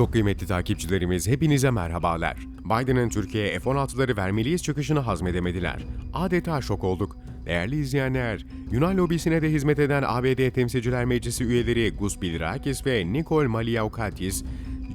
Çok kıymetli takipçilerimiz hepinize merhabalar. Biden'ın Türkiye'ye F-16'ları vermeliyiz çıkışını hazmedemediler. Adeta şok olduk. Değerli izleyenler, Yunan lobisine de hizmet eden ABD Temsilciler Meclisi üyeleri Gus Bilirakis ve Nikol Maliaukatis,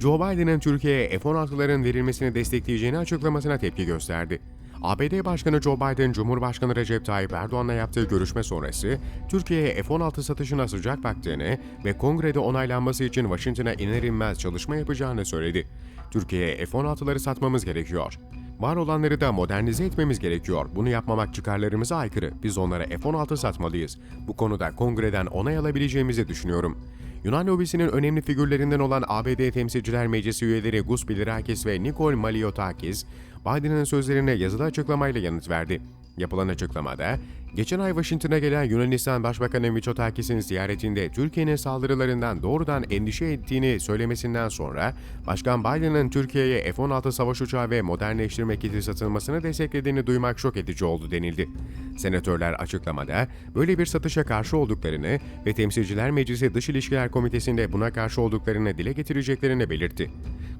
Joe Biden'ın Türkiye'ye F-16'ların verilmesini destekleyeceğini açıklamasına tepki gösterdi. ABD Başkanı Joe Biden, Cumhurbaşkanı Recep Tayyip Erdoğan'la yaptığı görüşme sonrası Türkiye'ye F-16 satışına sıcak baktığını ve kongrede onaylanması için Washington'a iner inmez çalışma yapacağını söyledi. Türkiye'ye F-16'ları satmamız gerekiyor. Var olanları da modernize etmemiz gerekiyor. Bunu yapmamak çıkarlarımıza aykırı. Biz onlara F-16 satmalıyız. Bu konuda kongreden onay alabileceğimizi düşünüyorum. Yunan lobisinin önemli figürlerinden olan ABD Temsilciler Meclisi üyeleri Gus Bilirakis ve Nikol Maliotakis, Biden'ın sözlerine yazılı açıklamayla yanıt verdi. Yapılan açıklamada, geçen ay Washington'a gelen Yunanistan Başbakanı Mitsotakis'in ziyaretinde Türkiye'nin saldırılarından doğrudan endişe ettiğini söylemesinden sonra, Başkan Biden'ın Türkiye'ye F-16 savaş uçağı ve modernleştirme kiti satılmasını desteklediğini duymak şok edici oldu denildi. Senatörler açıklamada böyle bir satışa karşı olduklarını ve Temsilciler Meclisi Dış İlişkiler Komitesi'nde buna karşı olduklarını dile getireceklerini belirtti.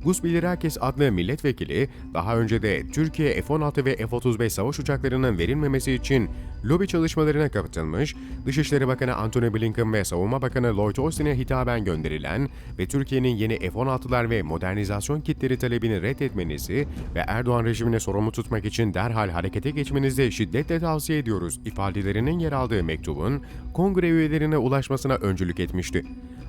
Gus Bilirakis adlı milletvekili daha önce de Türkiye F-16 ve F-35 savaş uçaklarının verilmemesi için lobi çalışmalarına katılmış, Dışişleri Bakanı Antony Blinken ve Savunma Bakanı Lloyd Austin'e hitaben gönderilen ve Türkiye'nin yeni F-16'lar ve modernizasyon kitleri talebini reddetmenizi ve Erdoğan rejimine sorumlu tutmak için derhal harekete geçmenizi şiddetle tavsiye ediyoruz ifadelerinin yer aldığı mektubun kongre üyelerine ulaşmasına öncülük etmişti.